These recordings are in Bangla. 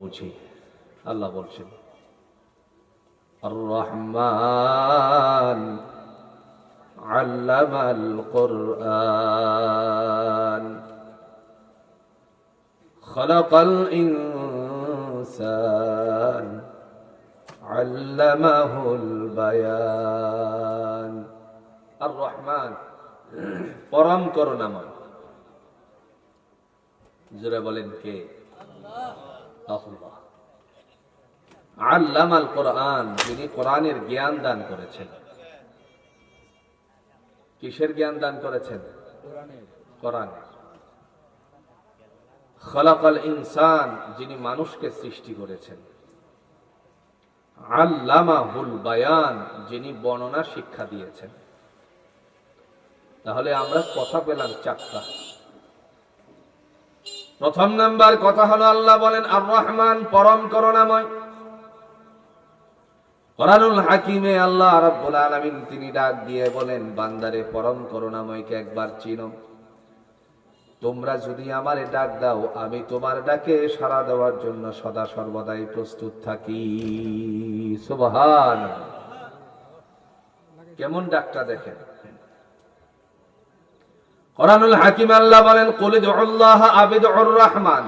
বুঝি আল্লাহ বলছেন রহমান আল্লামাল কোরআন। খলকল ইনসান আল্লামাহুল বায়ান। আর রহমান পরম করুণাময় জোরে বলেন কে? আল্লাহ আল্লাম আল কোরআন, যিনি কোরআনের জ্ঞান দান করেছেন। কিসের জ্ঞান দান করেছেন? কোরআনের। খলাকাল ইনসান, যিনি মানুষকে সৃষ্টি করেছেন। আল্লামা হুল বায়ান, যিনি বর্ণনা শিক্ষা দিয়েছেন। তাহলে আমরা কথা পেলাম চারটা। প্রথম নাম্বার কথা হলো আল্লাহ বলেন আর রহমান পরম করুণাময়। কোরআনুল হাকিমে আল্লাহ রাব্বুল আলামিন তিনি ডাক দিয়ে বলেন, বান্দারে, পরম করুণাময়কে একবার চিনো। তোমরা যদি আমারে ডাক দাও, আমি তোমার ডাকে সাড়া দেওয়ার জন্য সদা সর্বদাই প্রস্তুত থাকি। সুবহান কেমন ডাকটা দেখেন? কোরআনুল হাকিম আল্লাহ বলেন কুলিদ আল্লাহ আবিদুর রহমান।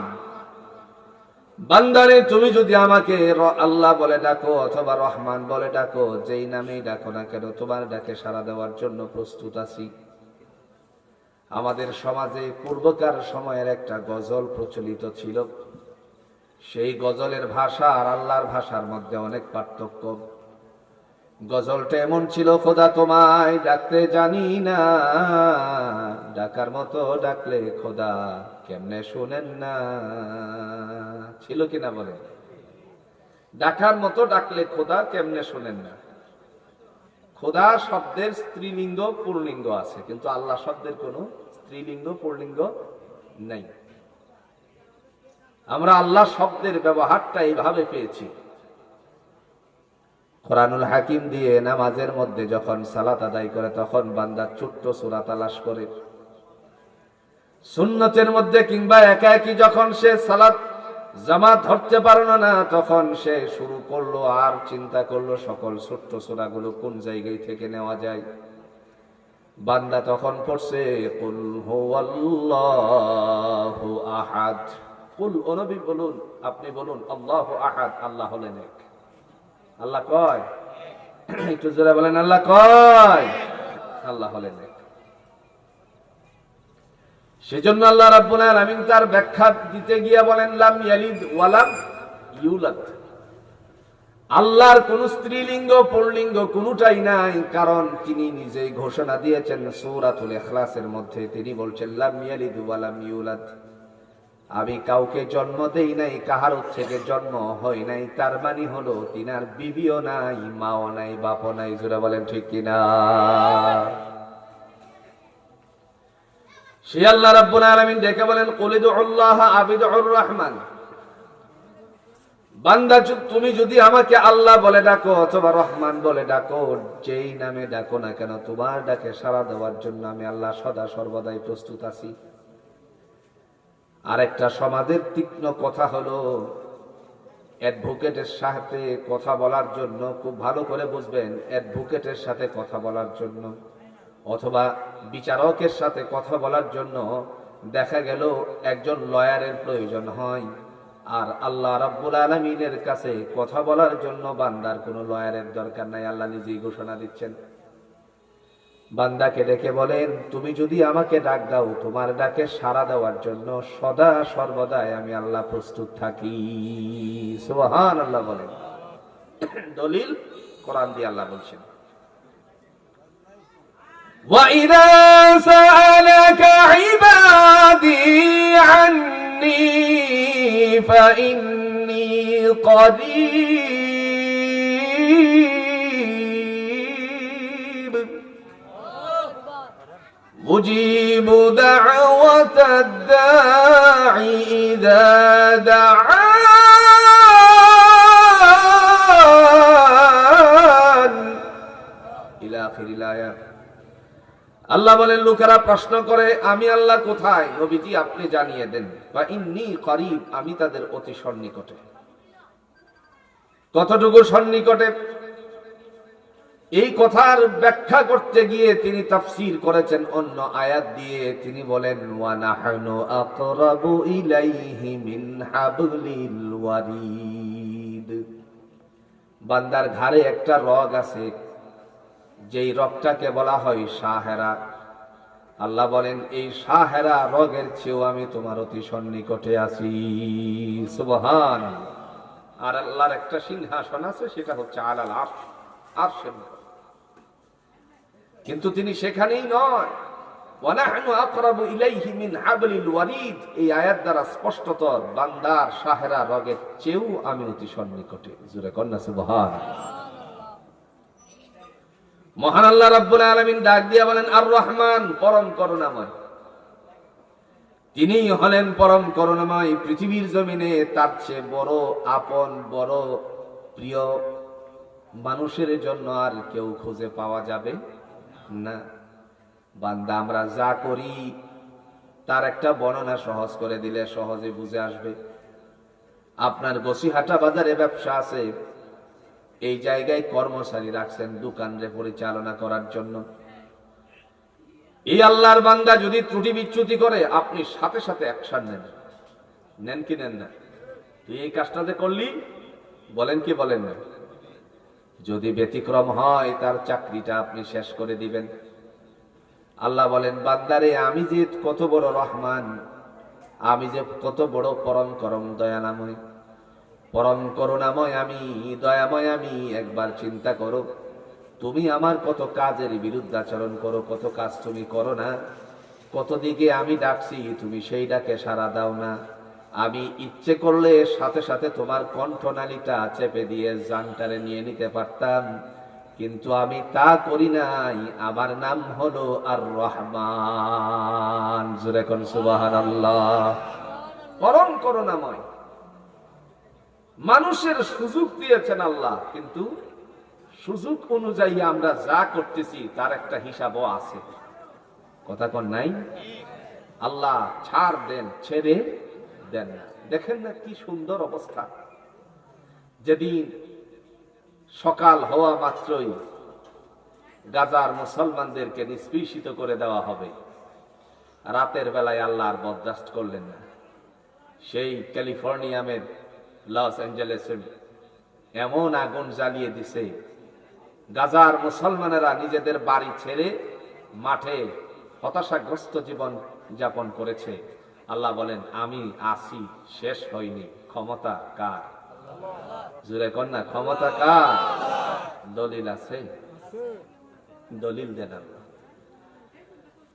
বান্দারে, তুমি যদি আমাকে আল্লাহ বলে ডাকো অথবা রহমান বলে ডাকো, যেই নামেই ডাকো না কেন, তোমার ডাকে সাড়া দেওয়ার জন্য প্রস্তুত আছি। আমাদের সমাজে পূর্বকার সময়ের একটা গজল প্রচলিত ছিল। সেই গজলের ভাষা আর আল্লাহর ভাষার মধ্যে অনেক পার্থক্য। গজলটা এমন ছিল, খোদা তোমায় ডাকতে জানি না। ডাকার মতো ডাকলে খোদা কেমনে শুনেন না। ছিল কিনা বলে? ডাকার মতো ডাকলে খোদা কেমনে শুনেন না? খোদা শব্দের স্ত্রীলিঙ্গ, পুরলিঙ্গ আছে, কিন্তু আল্লাহ শব্দের কোনো স্ত্রীলিঙ্গ, পুরলিঙ্গ নেই। আমরা আল্লাহ শব্দের ব্যবহারটা এইভাবে পেয়েছি। কোরআনুল হাকিম দিয়ে নামাজের মধ্যে যখন সালাত আদায় করে, তখন বান্দা ছোট্ট সুরা তালাশ করে। সুন্নতের মধ্যে কিংবা একা একই যখন সে সালাত জামাত ধরতে পারল না, তখন সে শুরু করল আর চিন্তা করল সকল ছোট্ট সুরাগুলো কোন জায়গায় থেকে নেওয়া যায়। বান্দা তখন পড়ছে, কুল আহাদ। কুল অনবী বলুন, আপনি বলুন, আল্লাহু আহাদ, আল্লাহ হলেন এক। আল্লাহ কয়? একটু জোরে বলেন, আল্লাহ কয়? আল্লাহ হলেন সেজন্য আল্লাহ রাব্বুল আলামিন তার ব্যাখ্যা দিতে গিয়ে বলেন, লাম ইয়ালিদ ওয়ালাম ইউলাদ। আল্লাহর কোন স্ত্রীলিঙ্গ, পুরলিঙ্গ কোনটাই নাই, কারণ তিনি নিজেই ঘোষণা দিয়েছেন সূরাতুল ইখলাসের মধ্যে। তিনি বলছেন, লাম ইয়ালিদ ওয়ালাম ইউলাদ। আমি কাউকে জন্ম দেই নাই, কাহার থেকে জন্ম হয় নাই, তার মানে হলো তিনার বিবিও নাই, মাও নাই, বাপও নাই, জোরে বলেন ঠিক কিনা? সে আল্লাহ রাব্বুল আলামিন ডেকে বলেন কুলিদু আল্লাহ আবিদুর রহমান। বান্দা তুমি যদি আমাকে আল্লাহ বলে ডাকো অথবা রহমান বলে ডাকো, যেই নামে ডাকো না কেন, তোমার ডাকে সাড়া দেওয়ার জন্য আমি আল্লাহ সদা সর্বদাই প্রস্তুত আছি। আরেকটা সমাজের তীক্ষ্ণ কথা হলো অ্যাডভোকেটের সাথে কথা বলার জন্য খুব ভালো করে বুঝবেন অ্যাডভোকেটের সাথে কথা বলার জন্য। অথবা বিচারকের সাথে কথা বলার জন্য দেখা গেল একজন লয়ারের প্রয়োজন হয়। আর আল্লাহ রাব্বুল আলমিনের কাছে কথা বলার জন্য বান্দার কোনো লয়ারের দরকার নাই, আল্লাহ নিজেই ঘোষণা দিচ্ছেন। বান্দাকে ডেকে বলেন তুমি যদি আমাকে ডাক দাও তোমার ডাকে সাড়া দেওয়ার জন্য সদা সর্বদাই আমি আল্লাহ প্রস্তুত থাকি সুবহান আল্লাহ বলেন দলিল কোরআন দিয়ে আল্লাহ বলছেন وإذا سألك عبادي عني فإني قريب أجيب دعوة الداع إذا دعان إلى آخر الآية আল্লাহ বলেন লোকেরা প্রশ্ন করে আমি আল্লাহ কোথায় নবীজি আপনি জানিয়ে দেন বা ইন্নি করিব আমি তাদের অতি সন্নিকটে কতটুকু সন্নিকটে এই কথার ব্যাখ্যা করতে গিয়ে তিনি তাফসীর করেছেন অন্য আয়াত দিয়ে। তিনি বলেন, ওয়া আকরাবু ইলাইহি মিন হাবলিল ওয়ারিদ। বান্দার ঘাড়ে একটা রগ আছে, যেই রগটাকে বলা হয় সাহেরা। আল্লাহ বলেন, এই সাহেরা রগের চেয়েও আমি তোমার অতি সন্নিকটে আছি। সুবহান আর আল্লাহর একটা সিংহাসন আছে, সেটা হচ্ছে আলাল আরশ। উপর। কিন্তু তিনি সেখানেই নয়। তিনিই হলেন পরম করুণাময়। পৃথিবীর জমিনে তার চেয়ে বড়, আপন, বড়, প্রিয় মানুষের জন্য আর কেউ খুঁজে পাওয়া যাবে না। বান্দা, আমরা যা করি, তার একটা বর্ণনা সহজ করে দিলে সহজে বুঝে আসবে। আপনার বসিহাটা বাজারে ব্যবসা আছে। এই জায়গায় কর্মচারী রাখছেন দোকান দোকানরে পরিচালনা করার জন্য। এই আল্লাহর বান্দা যদি ত্রুটি বিচ্যুতি করে, আপনি সাথে সাথে অ্যাকশন নেন। নেন কি নেন না? তুই এই কাজটাতে করলি, বলেন কি বলেন না? যদি ব্যতিক্রম হয়, তার চাকরিটা আপনি শেষ করে দিবেন। আল্লাহ বলেন, বান্দারে, আমি যে কত বড় রহমান, আমি যে কত বড় পরম করম দয়ানাময়, পরম করুণাময় আমি, দয়াময় আমি, একবার চিন্তা করো, তুমি আমার কত কাজের বিরুদ্ধাচরণ করো, কত কাজ তুমি করো না, কত দিকে আমি ডাকছি, তুমি সেই ডাকে সাড়া দাও না। আমি ইচ্ছে করলে সাথে সাথে তোমার কণ্ঠনালীটা চেপে দিয়ে জানটারে নিয়ে নিতে পারতাম। কিন্তু আমি তা করি নাই। আমার নাম হলো আর রহমান জুরে কোন সুবাহান আল্লাহ পরম করুণাময়। মানুষের সুযোগ দিয়েছেন আল্লাহ, কিন্তু সুযোগ অনুযায়ী আমরা যা করতেছি, তার একটা হিসাবও আছে। কথা কন নাই? আল্লাহ ছাড় দেন, ছেড়ে দেন না। দেখেন না কি সুন্দর অবস্থা। যেদিন সকাল হওয়া মাত্রই গাজার মুসলমানদেরকে নিষ্পৃষিত করে দেওয়া হবে, রাতের বেলায় আল্লাহ আর বরদাস্ত করলেন না। সেই ক্যালিফোর্নিয়ামের লস অ্যাঞ্জেলেসের এমন আগুন জ্বালিয়ে দিছে, গাজার মুসলমানেরা নিজেদের বাড়ি ছেড়ে মাঠে হতাশাগ্রস্ত জীবন যাপন করেছে। আল্লাহ বলেন আমি আসি শেষ হইনি ক্ষমতা কার জুড়ে কন্যা ক্ষমতা কার দলিল আছে দলিল দেন আল্লাহ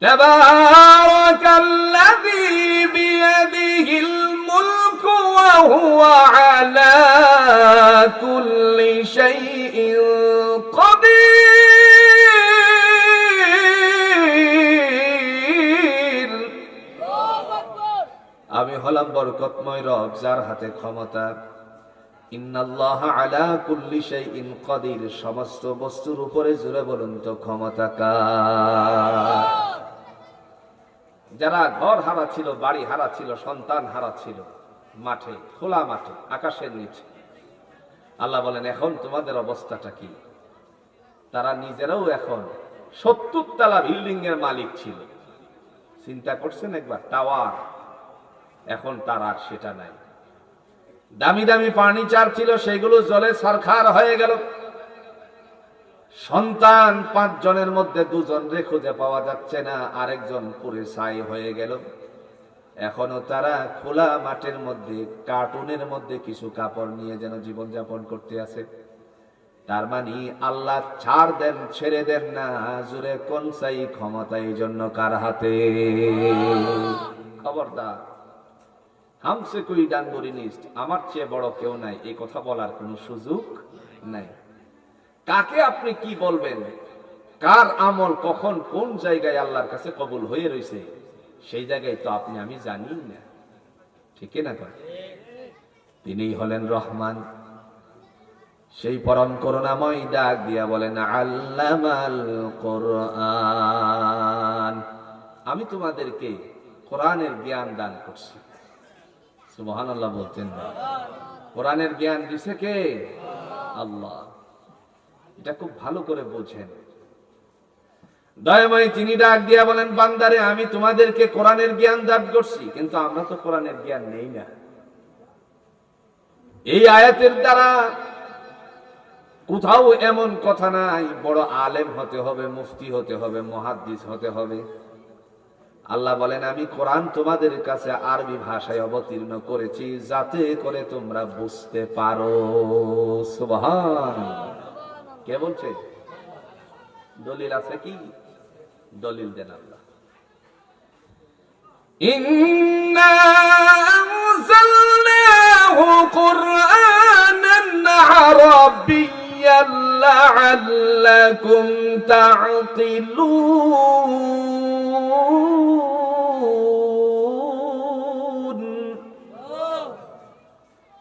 تبارك الذي بيده الملك وهو على كل شيء قدير হলাম বরকতময় রব, যার হাতে ক্ষমতা। ইন্নাল্লাহ আলা কুল্লি শাইইন কাদির, সমস্ত বস্তুর উপরে জুড়ে বলুন তো ক্ষমতা কার? যারা ঘর হারা ছিল, বাড়ি হারা ছিল, সন্তান হারা ছিল, মাঠে, খোলা মাঠে, আকাশের নিচে, আল্লাহ বলেন, এখন তোমাদের অবস্থাটা কি? তারা নিজেরাও এখন সত্তর তালা বিল্ডিং এর মালিক ছিল। চিন্তা করছেন একবার, টাওয়ার। এখন তার আর সেটা নাই। দামি দামি ফার্নিচার ছিল, সেগুলো জলে সরকার হয়ে গেল। সন্তান পাঁচ জনের মধ্যে দুজন রে খুঁজে পাওয়া যাচ্ছে না, আরেকজন পুরে ছাই হয়ে গেল। এখনও তারা খোলা মাঠের মধ্যে, কার্টুনের মধ্যে কিছু কাপড় নিয়ে যেন জীবনযাপন করতে আছে। তার মানে আল্লাহ ছাড় দেন, ছেড়ে দেন না জুড়ে কোন সাই ক্ষমতা এই জন্য কার হাতে? খবরদার। হামসে কুই ডাঙ্গুরিনিস্ট আমার চেয়ে বড় কেউ নাই। এই কথা বলার কোনো সুযোগ নাই। কাকে আপনি কি বলবেন? কার আমল কখন কোন জায়গায় আল্লাহর কাছে কবুল হয়ে রয়েছে সেই জায়গায় তো আপনি, আমি জানি না। ঠিক না তিনিই হলেন রহমান। সেই পরম করুণাময় ডাক দিয়া বলেন, আল্লামাল আমি তোমাদেরকে কোরআনের জ্ঞান দান করছি। সুবহানাল্লাহ বলতেন কোরআনের জ্ঞান দিছে কে? আল্লাহ। এটা খুব ভালো করে বোঝেন দয়াময় তিনি ডাক দিয়া বলেন, বান্দারে, আমি তোমাদেরকে কোরআনের জ্ঞান দান করছি, কিন্তু আমরা তো কোরআনের জ্ঞান নেই না। এই আয়াতের দ্বারা কোথাও এমন কথা নাই, বড় আলেম হতে হবে, মুফতি হতে হবে, মহাদ্দিস হতে হবে। আল্লাহ বলেন, আমি কোরআন তোমাদের কাছে আরবি ভাষায় অবতীর্ণ করেছি যাতে করে তোমরা বুঝতে পারো। কে বলছে? দলিল আছে কি? দলিল দেন আল্লাহ। ইন্না لعلكم تعقلون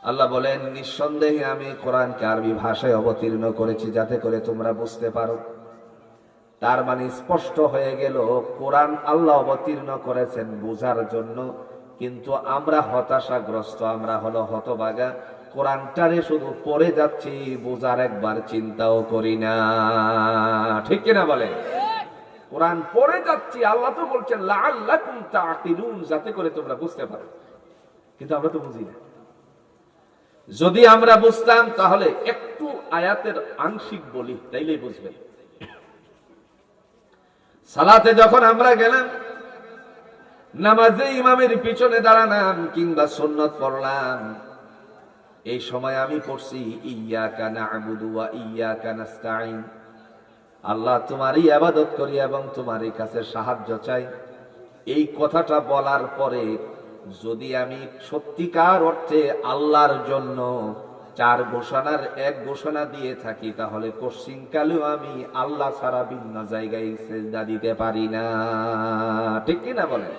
আল্লাহ বলেন নিঃসন্দেহে আমি কোরআনকে আরবি ভাষায় অবতীর্ণ করেছি যাতে করে তোমরা বুঝতে পারো তার মানে স্পষ্ট হয়ে গেল কোরআন আল্লাহ অবতীর্ণ করেছেন বোঝার জন্য কিন্তু আমরা হতাশাগ্রস্ত আমরা হলো হতবাগা কোরআনটারে শুধু পড়ে যাচ্ছি, বোঝার একবার চিন্তাও করি না। ঠিক কিনা বলে কোরআন পড়ে যাচ্ছি, আল্লাহ তো বলছেন, লাআল্লাকুম তাআকিলুন যাতে করে তোমরা বুঝতে পারো। কিন্তু আমরা তো বুঝি না। যদি আমরা বুঝতাম, তাহলে একটু আয়াতের আংশিক বলি, তাইলেই বুঝবেন। সালাতে যখন আমরা গেলাম, নামাজে ইমামের পিছনে দাঁড়ালাম কিংবা সুন্নত পড়লাম এই সময় আমি পড়ছি ইয়া কানা আবুদু ইয়া কানাস্তাইন আল্লাহ তোমারই আবাদত করি এবং তোমারই কাছে সাহায্য চাই। এই কথাটা বলার পরে যদি আমি সত্যিকার অর্থে আল্লাহর জন্য চার ঘোষণার এক ঘোষণা দিয়ে থাকি, তাহলে পশ্চিমকালেও আমি আল্লাহ ছাড়া ভিন্ন জায়গায় সেজদা দিতে পারি না। ঠিক কিনা বলেন?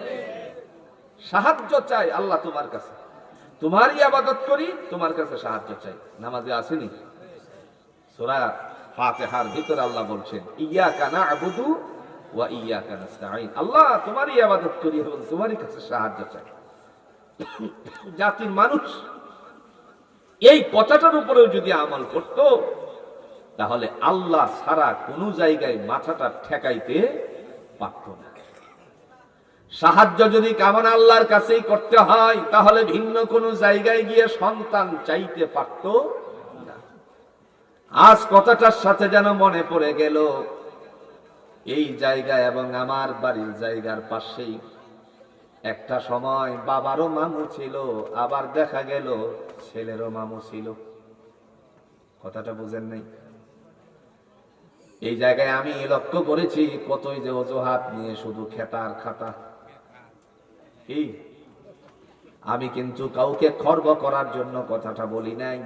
সাহায্য চাই আল্লাহ তোমার কাছে। তোমারই আবাদত করি, তোমার কাছে সাহায্য চাই। নামাজে আসেনি? সোরা ফাতেহার ভিতরে আল্লাহ বলছেন ইয়া কানা আবুদু ওয়া ইয়া কানাস্তাইন আল্লাহ তোমারই আবাদত করি এবং তোমারই কাছে সাহায্য চাই। জাতির মানুষ এই কথাটার উপরেও যদি আমল করত, তাহলে আল্লাহ ছাড়া কোনো জায়গায় মাথাটা ঠেকাইতে পারত না। সাহায্য যদি কামনা আল্লাহর কাছেই করতে হয়, তাহলে ভিন্ন কোনো জায়গায় গিয়ে সন্তান চাইতে পারত আজ কথাটার সাথে যেন মনে পড়ে গেল, এই জায়গা এবং আমার বাড়ির জায়গার পাশেই। একটা সময় বাবারও মামু ছিল, আবার দেখা গেল ছেলেরও মামু ছিল। কথাটা বুঝেন নাই? এই জায়গায় আমি লক্ষ্য করেছি কতই যে অজুহাত নিয়ে শুধু খেতার খাতা। কি? আমি কিন্তু কাউকে খর্ব করার জন্য কথাটা বলি নাই।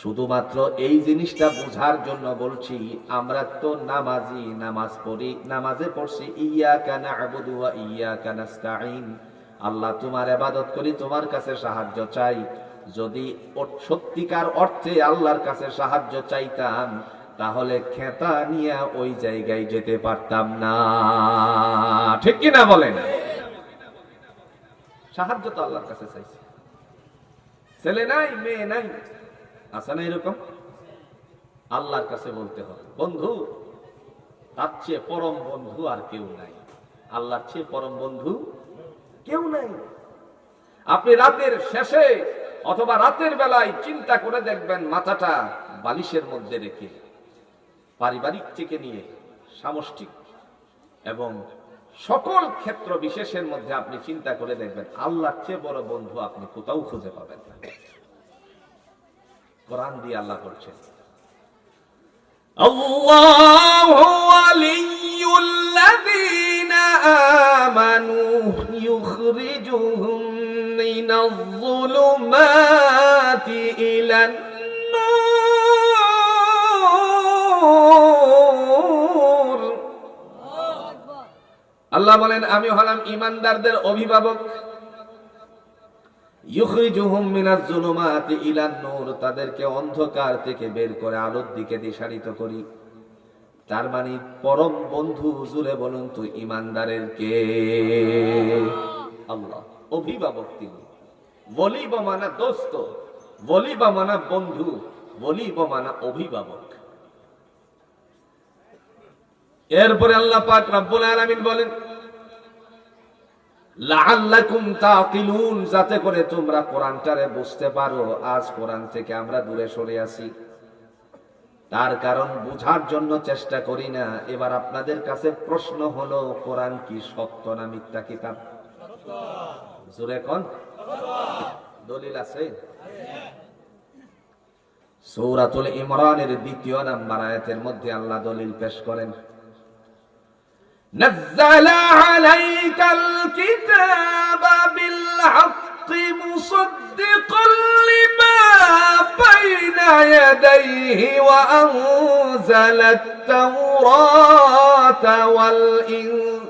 শুধুমাত্র এই জিনিসটা বোঝার জন্য বলছি, আমরা তো নামাজি, নামাজ পড়ি, নামাজে পড়ছি ইয়া কানা ইয়া কানাস্তাইন আল্লাহ তোমার ইবাদত করি, তোমার কাছে সাহায্য চাই। যদি সত্যিকার অর্থে আল্লাহর কাছে সাহায্য চাইতাম, তাহলে খেতা নিয়ে ওই জায়গায় যেতে পারতাম না। ঠিক কি না সাহায্য তো আল্লাহর কাছে চাইছি। ছেলে নাই, মেয়ে নাই, আছে না এরকম? আল্লাহর কাছে বলতে হবে, বন্ধু, তার চেয়ে পরম বন্ধু আর কেউ নাই। আল্লাহর চেয়ে পরম বন্ধু কেউ নাই। আপনি রাতের শেষে অথবা রাতের বেলায় চিন্তা করে দেখবেন মাথাটা বালিশের মধ্যে রেখে পারিবারিক থেকে নিয়ে সামষ্টিক এবং সকল ক্ষেত্র বিশেষের মধ্যে আপনি চিন্তা করে দেখবেন আল্লাহ চেয়ে বড় বন্ধু আপনি কোথাও খুঁজে পাবেন না। কোরআন দিয়ে আল্লাহ করছেন আল্লাহু ওয়ালিয়ুল্লাযীনা আমানু আল্লাহ বলেন, আমি হলাম ইমানদারদের অভিভাবক। তাদেরকে অন্ধকার থেকে বের করে আলোর দিকে দিশারিত করি। তার মানে পরম বন্ধু হুজুরে বলুন তো, ইমানদারের কে? আল্লাহ। অভিভাবক তিনি। বলি বা মানা দোস্ত, বলি বা মানা বন্ধু, বলি মানে অভিভাবক। এরপরে আল্লাহ পাক রব্বুল আলামিন বলেন যাতে করে তোমরা কোরআনটারে বুঝতে পারো, আজ কোরআন থেকে আমরা দূরে সরে আসি তার কারণ বুঝার জন্য চেষ্টা করি না। এবার আপনাদের কাছে প্রশ্ন হলো, কোরআন কি সত্য না মিথ্যা কিতাব? জোরে কোন? দলিল আছে? সূরাতুল ইমরানের দ্বিতীয় নাম্বার আয়াতের মধ্যে আল্লাহ দলিল পেশ করেন। نزل عليك الكتاب بالحق مصدقا لما بين يديه وأنزل التوراة والإنجيل.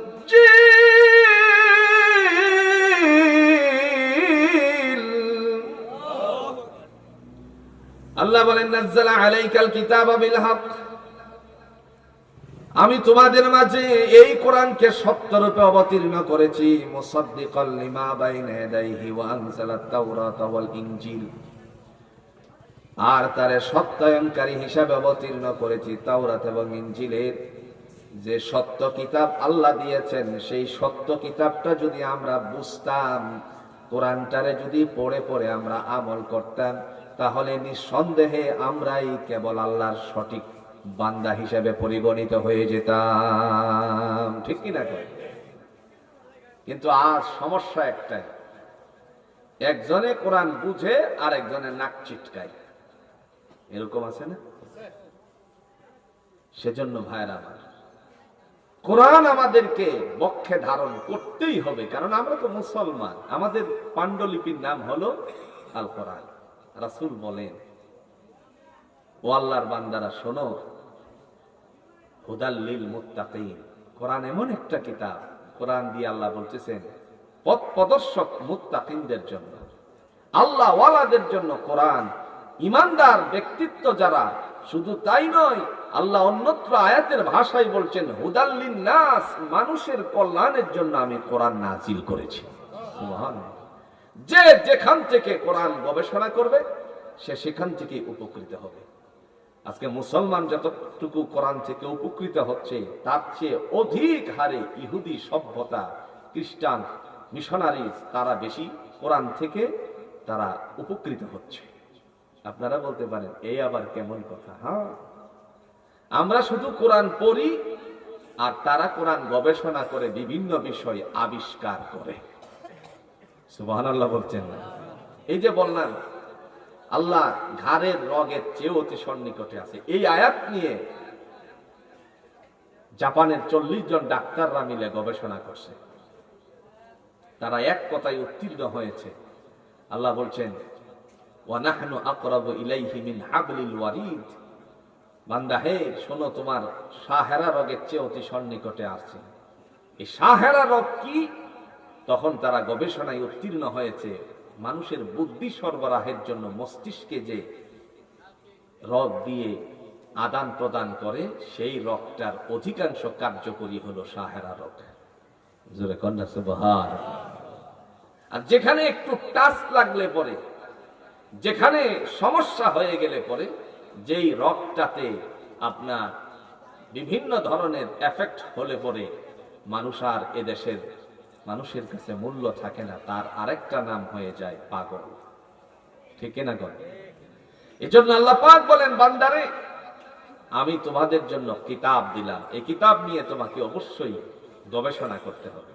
الله بل نزل عليك الكتاب بالحق. আমি তোমাদের মাঝে এই কোরআনকে সত্যরূপে অবতীর্ণ করেছি, মুসাদ্দিকাল লিমা বাইনা ইয়াদাইহি তাওরাতা ওয়াল ইনজিল। আর তারে সত্যায়নকারী হিসাবে অবতীর্ণ করেছি তাওরাত এবং ইনজিলের। যে সত্য কিতাব আল্লাহ দিয়েছেন, সেই সত্য কিতাবটা যদি আমরা বুঝতাম, কোরআনটারে যদি পড়ে পড়ে আমরা আমল করতাম, তাহলে নিঃসন্দেহে আমরাই কেবল আল্লাহর সঠিক বান্দা হিসাবে পরিগণিত হয়ে যেতাম। ঠিক কিনা কয়? কিন্তু আজ সমস্যা একটাই, একজনে কোরআন বুঝে আর একজনে নাক চিটকায়। এরকম আছে না? সেজন্য ভাইরা আমার, কোরআন আমাদেরকে বক্ষে ধারণ করতেই হবে, কারণ আমরা তো মুসলমান। আমাদের পাণ্ডুলিপির নাম হলো আল কোরআন রাসূল বলেন, ও আল্লাহর বান্দারা শোনো হুদাল্লিল মুত্তাকিন। কোরআন এমন একটা কিতাব, কোরআন দিয়ে আল্লাহ বলতেছেন, পথ প্রদর্শক মুত্তাকিনদের জন্য। আল্লাহ ওয়ালাদের জন্য কোরআন। ইমানদার ব্যক্তিত্ব যারা, শুধু তাই নয়, আল্লাহ অন্যত্র আয়াতের ভাষায় বলছেন হুদাল্লিন নাস, মানুষের কল্যাণের জন্য আমি কোরআন নাজিল করেছি। যে যেখান থেকে কোরআন গবেষণা করবে, সে সেখান থেকে উপকৃত হবে। আজকে মুসলমান যতটুকু কোরআন থেকে উপকৃত হচ্ছে, তার চেয়ে অধিক হারে ইহুদি সভ্যতা, খ্রিস্টান মিশনারি তারা বেশি কোরআন থেকে তারা উপকৃত হচ্ছে। আপনারা বলতে পারেন এই আবার কেমন কথা হ্যাঁ? আমরা শুধু কোরআন পড়ি, আর তারা কোরআন গবেষণা করে বিভিন্ন বিষয় আবিষ্কার করে। সুবাহ বলছেন না। এই যে বললাম আল্লাহ ঘাড়ের রগের চেয়ে অতি সন্নিকটে আছে। এই আয়াত নিয়ে জাপানের চল্লিশ জন ডাক্তাররা মিলে গবেষণা করছে। তারা এক কথায় উত্তীর্ণ হয়েছে। আল্লাহ বলছেন হে, শোনো, তোমার সাহেরা রগের চেয়ে অতি এই সাহেরা রোগ কি? তখন তারা গবেষণায় উত্তীর্ণ হয়েছে। মানুষের বুদ্ধি সরবরাহের জন্য মস্তিষ্কে যে রগ দিয়ে আদান প্রদান করে, সেই রগটার অধিকাংশ কার্যকরী হলো সাহেরা রোগ জোরে আর যেখানে একটু টাচ লাগলে পরে, যেখানে সমস্যা হয়ে গেলে পরে, যেই রগটাতে আপনার বিভিন্ন ধরনের এফেক্ট হলে পরে মানুষ আর এদেশের মানুষের কাছে মূল্য থাকে না, তার আরেকটা নাম হয়ে যায় পাগল। ঠিক না গণ এজন্য আল্লাহ পাক বলেন, বান্দারে, আমি তোমাদের জন্য কিতাব দিলাম। এই কিতাব নিয়ে তোমাকে অবশ্যই গবেষণা করতে হবে।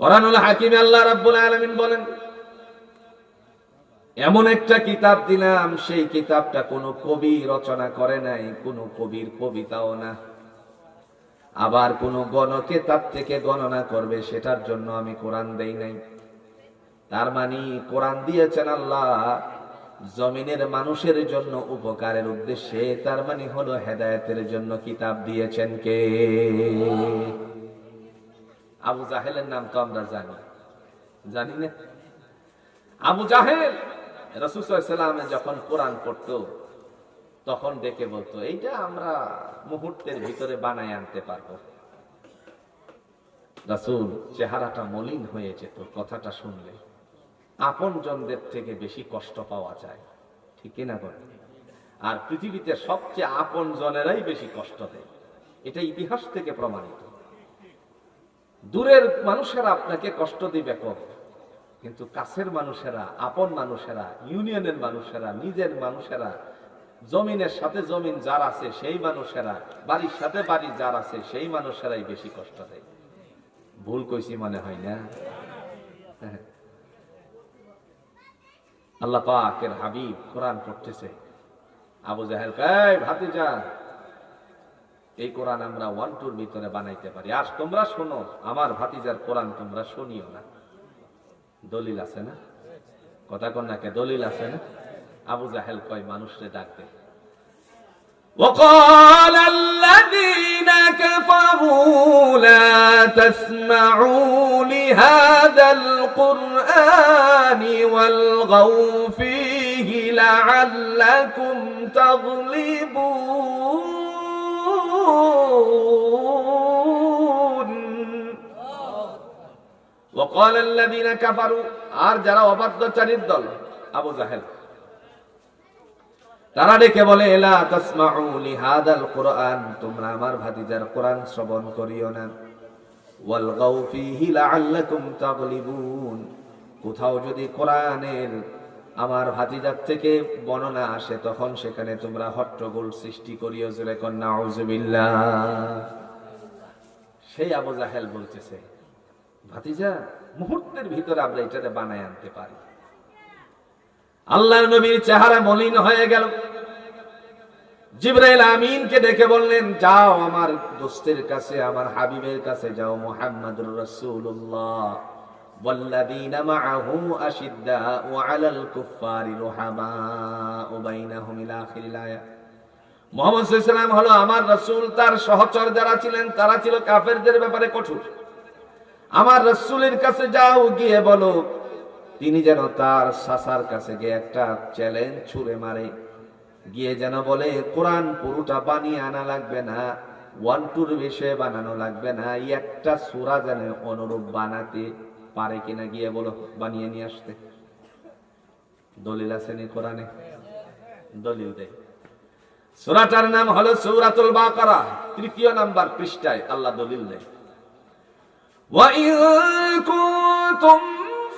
কোরআনুল হাকিমে আল্লাহ রাব্বুল আলামিন বলেন, এমন একটা কিতাব দিলাম, সেই কিতাবটা কোনো কবি রচনা করে নাই, কোনো কবির কবিতাও না। আবার কোন গণকে তার থেকে গণনা করবে, সেটার জন্য আমি কোরআন দেই নাই। তার মানে কোরআন দিয়েছেন আল্লাহ, জমিনের মানুষের জন্য উপকারের উদ্দেশ্যে, তার মানে হলো হেদায়েতের জন্য কিতাব দিয়েছেন কে? আবু জাহেলের নাম তো আমরা জানি। জানি না? আবু জাহেল রসুসামে যখন কোরআন পড়তো তখন ডেকে বলতো, এইটা আমরা মুহূর্তের ভিতরে বানায় আনতে পারব। রাসুল, চেহারাটা মলিন হয়ে যেত, কথাটা শুনলে। আপন জনদের থেকে বেশি কষ্ট পাওয়া যায়, ঠিক না করে আর পৃথিবীতে সবচেয়ে আপন জনেরাই বেশি কষ্ট দেয়। এটা ইতিহাস থেকে প্রমাণিত। দূরের মানুষেরা আপনাকে কষ্ট দিবে কম, কিন্তু কাছের মানুষেরা, আপন মানুষেরা, ইউনিয়নের মানুষেরা, নিজের মানুষেরা জমিনের সাথে জমিন যার আছে, সেই মানুষেরা, বাড়ির সাথে বাড়ি যার আছে, সেই মানুষেরাই বেশি কষ্ট দেয়। ভুল কইছি মনে হয় না। আল্লাহ পাকের হাবিব কোরআন পড়তেছে। আবু জাহেল কয় ভাতিজা, এই কোরআন আমরা ওয়ান টুর ভিতরে বানাইতে পারি। আর তোমরা শোনো, আমার ভাতিজার কোরআন তোমরা শুনিও না। দলিল আছে না? কথা কন্যাকে দলিল আছে না? আবু জাহেল কয় মানুষরে ডাকবে وقال الذين كفروا لا تسمعوا لهذا القرآن والغوا فيه لعلكم تغلبون وقال الذين كفروا আর যারা অবাধ্যচারীর দল আবু জাহেল তারা ডেকে বলে এলা তাসমাউ লিহাদাল কোরআন, তোমরা আমার ভাতিজার কোরআন শ্রবণ করিও না। ওয়ালগাউ ফীহি লাআল্লাকুম তাগলিবুন, কোথাও যদি কোরআনের আমার ভাতিজার থেকে বর্ণনা আসে, তখন সেখানে তোমরা হট্টগোল সৃষ্টি করিও জোরে কন্যা আউযুবিল্লাহ সেই আবু জাহেল বলতেছে, ভাতিজা, মুহূর্তের ভিতরে আমরা এটাতে বানায় আনতে পারি। আল্লাহর নবীর চেহারা মলিন হয়ে গেল জিব্রাইল আমিনকে ডেকে বললেন যাও আমার দোস্তের কাছে আমার হাবিবের কাছে যাও মুহাম্মাদুর রাসূলুল্লাহ والذين معه أشداء على الكفار رحماء بينهم إلى آخر الآية মোহাম্মদ সাল্লাম হলো আমার রসুল তার সহচর যারা ছিলেন তারা ছিল কাফেরদের ব্যাপারে কঠোর আমার রসুলের কাছে যাও গিয়ে বলো তিনি যেন তার সাসার কাছে গিয়ে একটা চ্যালেঞ্জ ছুড়ে মারে গিয়ে যেন বলে কোরআন পুরোটা বানিয়ে আনা লাগবে না ওয়ান টুর বিষয়ে বানানো লাগবে না এই একটা সুরা যেন অনুরূপ বানাতে পারে কিনা গিয়ে বলো বানিয়ে নিয়ে আসতে দলিল আছে নি কোরআনে দলিল দেয় সুরাটার নাম হলো সূরাতুল বাকারা তৃতীয় নাম্বার পৃষ্ঠায় আল্লাহ দলিল দেয় وإن كنتم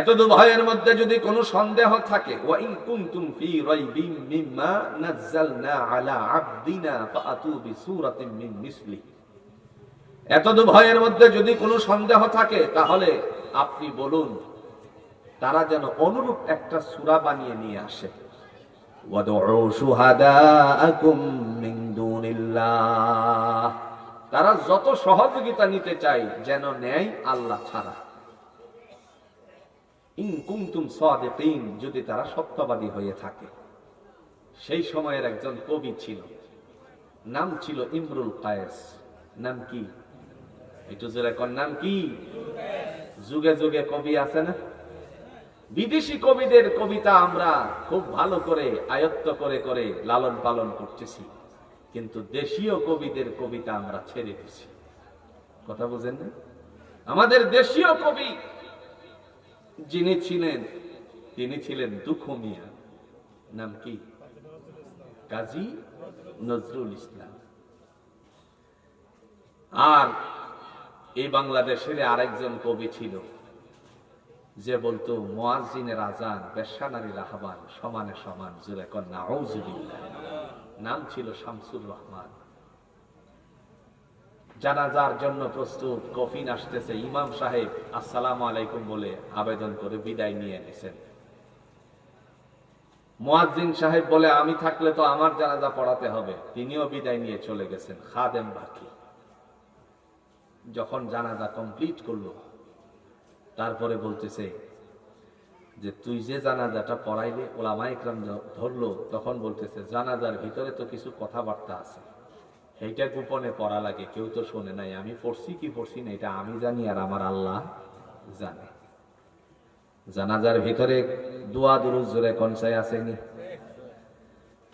এত ভয়ের মধ্যে যদি কোনো সন্দেহ থাকে ফি আলা এত ভয়ের মধ্যে যদি কোনো সন্দেহ থাকে, তাহলে আপনি বলুন, তারা যেন অনুরূপ একটা সূরা বানিয়ে নিয়ে আসে। তারা যত সহযোগিতা নিতে চায়, যেন নেয় আল্লাহ ছাড়া। ইন সাদিকিন, যদি তারা সত্যবাদী হয়ে থাকে। সেই সময়ের একজন কবি ছিল, নাম ছিল ইমরুল কায়েস। নাম কি? একটু জোরে কর নাম কি? যুগে যুগে কবি আছে না? বিদেশি কবিদের কবিতা আমরা খুব ভালো করে, আয়ত্ত করে করে লালন পালন করতেছি। কিন্তু দেশীয় কবিদের কবিতা আমরা ছেড়ে দিছি। কথা বুঝেন না? আমাদের দেশীয় কবি যিনি ছিলেন, তিনি ছিলেন দুঃখ মিয়া। নাম কি? কাজী নজরুল ইসলাম। আর এই বাংলাদেশের আরেকজন কবি ছিল, যে বলতো মোয়াজিনের আজান বেশানারির আহ্বান, সমানে সমান জুড়ে কন্যা নাম ছিল শামসুর রহমান। জানাজার জন্য প্রস্তুত। কফিন আসতেছে। ইমাম সাহেব আসসালামু আলাইকুম বলে আবেদন করে বিদায় নিয়ে নিছেন। মুয়াজ্জিন সাহেব বলে, আমি থাকলে তো আমার জানাজা পড়াতে হবে। তিনিও বিদায় নিয়ে চলে গেছেন, খাদেম বাকি। যখন জানাজা কমপ্লিট করল, তারপরে বলতেছে যে, তুই যে জানাজাটা পড়াইলে ওলামা ইকরাম ধরলো, তখন বলতেছে, জানাজার ভিতরে তো কিছু কথাবার্তা আছে। এইটা গোপনে পড়া লাগে, কেউ তো শোনে নাই। আমি পড়ছি কি পড়ছি না, এটা আমি জানি আর আমার আল্লাহ জানে। জানাজার ভিতরে দোয়া দুরুজ জোরে কনসাই আসেনি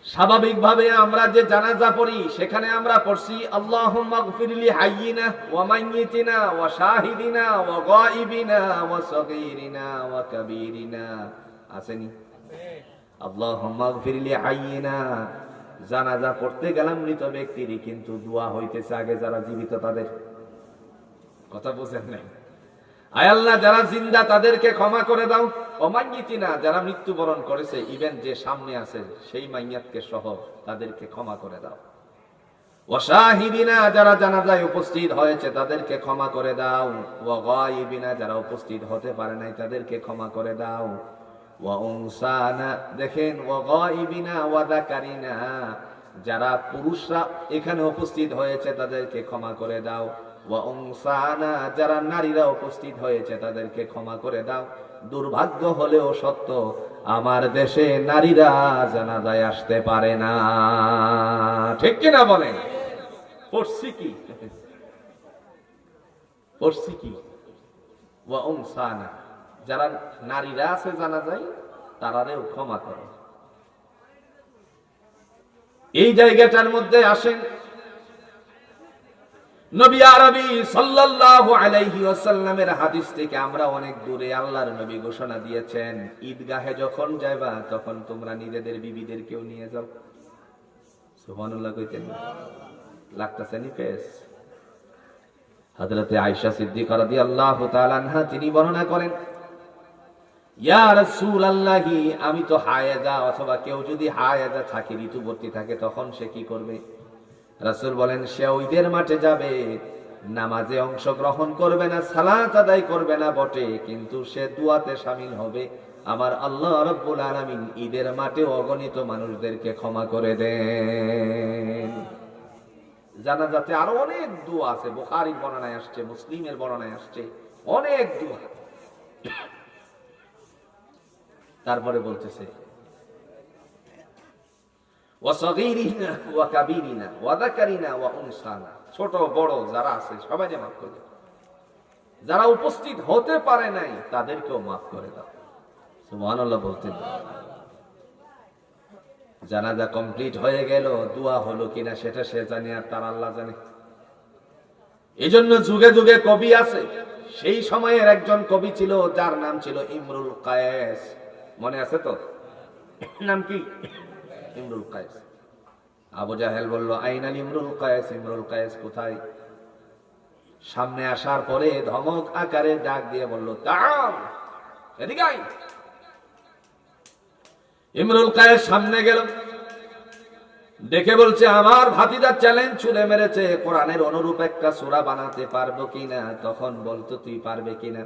স্বাভাবিকভাবে আমরা যে জানাজা পড়ি, সেখানে আমরা পড়ছি, আল্লাহুম্মা গফিরলি হাইয়িনা ওয়া মাইয়িতিনা ওয়া শাহিদিনা ওয়া গায়িবিনা ওয়া সগীরিনা ওয়া কাবীরিনা। আসেনি আল্লাহুম্মা গফিরলি হাইয়িনা জানাজা পড়তে গেলাম মৃত ব্যক্তির কিন্তু দোয়া হইতেছে আগে যারা জীবিত তাদের। কথা বুঝেন নাই? আয় আল্লাহ, যারা জিন্দা তাদেরকে ক্ষমা করে দাও। অমান্যিতি না যারা মৃত্যুবরণ করেছে ইভেন যে সামনে আছে সেই মাইয়াতকে সহ তাদেরকে ক্ষমা করে দাও। ওয়াশাহিদিনা, যারা জানাজায় উপস্থিত হয়েছে, তাদেরকে ক্ষমা করে দাও। ওয়া যারা উপস্থিত হতে পারে নাই, তাদেরকে ক্ষমা করে দাও। ওয়া উনসানা দেখেন ওয়া গায়িবিনা ওয়া যারা পুরুষরা এখানে উপস্থিত হয়েছে তাদেরকে ক্ষমা করে দাও। ওয়া উনসানা যারা নারীরা উপস্থিত হয়েছে তাদেরকে ক্ষমা করে দাও। দুর্ভাগ্য হলেও সত্য, আমার দেশে নারীরা জানাজায় আসতে পারে না। ঠিক কিনা বলেন? পড়ছি কি? পড়ছি কি? ওয়া উনসানা যারা নারীরা আছে জানা যায়, তারারেও ক্ষমা করে। এই জায়গাটার মধ্যে আসেন নবী আরবি সাল্লাল্লাহু আলাইহি ওয়াসাল্লামের হাদিস থেকে আমরা অনেক দূরে আল্লাহর নবী ঘোষণা দিয়েছেন, ঈদগাহে যখন যাইবা, তখন তোমরা নিজেদের বিবিদেরকেও নিয়ে যাও। সুবহানাল্লাহ কইতেন? লাগতাছে নি ফেস? হযরতে আয়েশা সিদ্দিকা রাদিয়াল্লাহু তাআলা আনহা, তিনি বর্ণনা করেন আমি তো হায়েজা অথবা কেউ যদি হায়েজা থাকে, ঋতুবর্তী থাকে, তখন সে কি করবে? রাসুল বলেন, সে ঈদের মাঠে যাবে। নামাজে অংশগ্রহণ করবে না, সালাত আদায় করবে না বটে, কিন্তু সে দুয়াতে সামিল হবে। আমার আল্লাহ রব্বুল আলামিন ঈদের মাঠে অগণিত মানুষদেরকে ক্ষমা করে দেন। জানা যাতে আরও অনেক দোয়া আছে, বুখারীর বর্ণনায় আসছে, মুসলিমের বর্ণনায় আসছে, অনেক দোয়া। তারপরে বলতেছে ছোট, বড় যারা আছে, সবাই মাফ করে যারা উপস্থিত হতে পারে নাই, তাদেরকেও মাফ করে দাও। জানাজা কমপ্লিট হয়ে গেল, দোয়া হলো কিনা সেটা সে জানে আর তার আল্লাহ জানে। এই জন্য যুগে যুগে কবি আছে। সেই সময়ের একজন কবি ছিল, যার নাম ছিল ইমরুল কায়েস। মনে আছে তো? নাম কি? ইমরুল কায়েস। আবু জাহেল বলল আইনাল ইমরুল কায়েস ইমরুল কায়েস কোথায়? সামনে আসার পরে ধমক আকারে ডাক দিয়ে বলল দাঁড়াও এদিকে আয়। ইমরুল কায়েস সামনে গেল। দেখে বলছে আমার ভাতিদার চ্যালেঞ্জ ছুড়ে মেরেছে। কোরআনের অনুরূপ একটা সূরা বানাতে পারব কিনা? তখন বলতো তুই পারবে কিনা?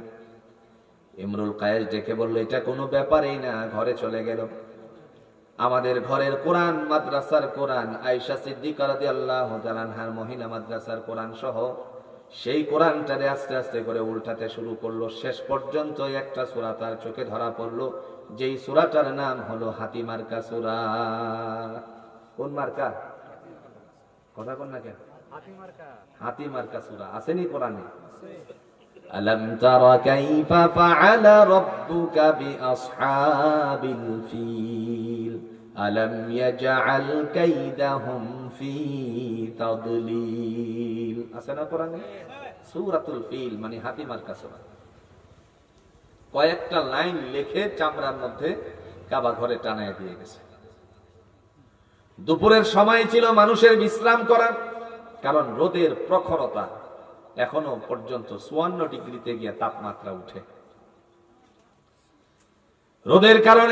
ইমরুল কায়েস ডেকে বলল এটা কোনো ব্যাপারই না ঘরে চলে গেল। আমাদের ঘরের কোরআন মাদ্রাসার কোরআন আয়েশা সিদ্দিকা রাদিয়াল্লাহু তাআলা আনহার মহিলা মাদ্রাসার কোরআন সহ সেই কোরআনটারে আস্তে আস্তে করে উল্টাতে শুরু করল। শেষ পর্যন্ত একটা সূরা তার চোখে ধরা পড়ল যেই সূরাটার নাম হলো হাতি মার্কা সূরা। কোন মার্কা? কথা কোন না কেন? হাতি মার্কা সূরা আসেনি কোরআনে? ألم تر كيف فعل ربك بأصحاب الفيل ألم يجعل كيدهم في تضليل أسنا قرآن سورة الفيل মানে হাতি মার্কা সূরা কয়েকটা লাইন লিখে চামড়ার মধ্যে কাবা ঘরে টানায় দিয়ে গেছে দুপুরের সময় ছিল মানুষের বিশ্রাম করার কারণ রোদের প্রখরতা এখনও পর্যন্ত চুয়ান্ন ডিগ্রিতে গিয়ে তাপমাত্রা উঠে। রোদের কারণে